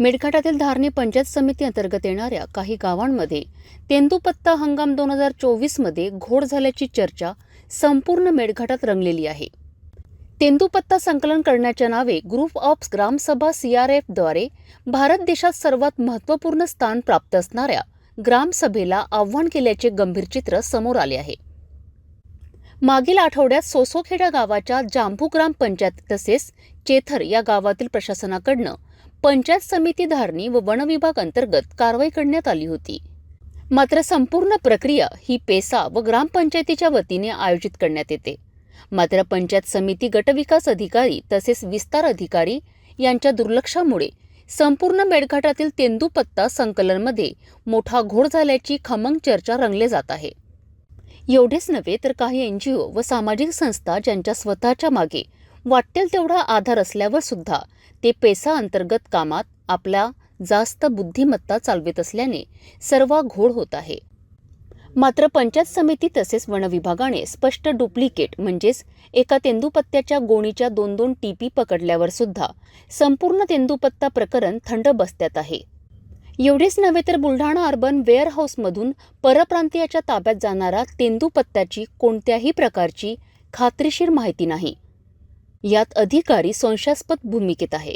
मेडघाटातील धारणी पंचायत समिती अंतर्गत येणाऱ्या काही गावांमध्ये तेंदूपत्ता हंगाम दोन हजार चोवीसमध्ये घोड झाल्याची चर्चा संपूर्ण मेडघाटात रंगलेली आहे. तेंदूपत्ता संकलन करण्याच्या नावे ग्रुप ऑफ ग्रामसभा सीआरएफद्वारे भारत देशात सर्वात महत्त्वपूर्ण स्थान प्राप्त असणाऱ्या ग्रामसभेला आव्हान केल्याचे गंभीर चित्र समोर आले आहे. मागील आठवड्यात सोसोखेडा गावाच्या जांभू ग्रामपंचायत तसेच चेथर या गावातील प्रशासनाकडनं पंचायत समिती धारणी व वनविभाग अंतर्गत कारवाई करण्यात आली होती. मात्र संपूर्ण प्रक्रिया ही पेसा व ग्रामपंचायतीच्या वतीने आयोजित करण्यात येते. मात्र पंचायत समिती गटविकास अधिकारी तसेच विस्तार अधिकारी यांच्या दुर्लक्षामुळे संपूर्ण मेळघाटातील तेंदूपत्ता संकलनमध्ये मोठा घोळ झाल्याची खमंग चर्चा रंगले जात आहे. एवढेच नव्हे तर काही एन जी ओ व सामाजिक संस्था ज्यांच्या स्वतःच्या मागे वाटेल तेवढा आधार असल्यावर सुद्धा ते पेसा अंतर्गत कामात आपला जास्त बुद्धिमत्ता चालवित असल्याने सर्व घोळ होत आहे. मात्र पंचायत समिती तसेच वनविभागाने स्पष्ट डुप्लिकेट म्हणजेच एका तेंदूपत्त्याच्या गोणीच्या दोन दोन टीपी पकडल्यावर सुद्धा संपूर्ण तेंदूपत्ता प्रकरण थंड बसत्यात आहे. एवढेच नव्हे तर बुलढाणा अर्बन वेअरहाऊसमधून परप्रांतीयाच्या ताब्यात जाणारा तेंदूपत्त्याची कोणत्याही प्रकारची खात्रीशीर माहिती नाही. यात अधिकारी संशयास्पद भूमिकेत आहे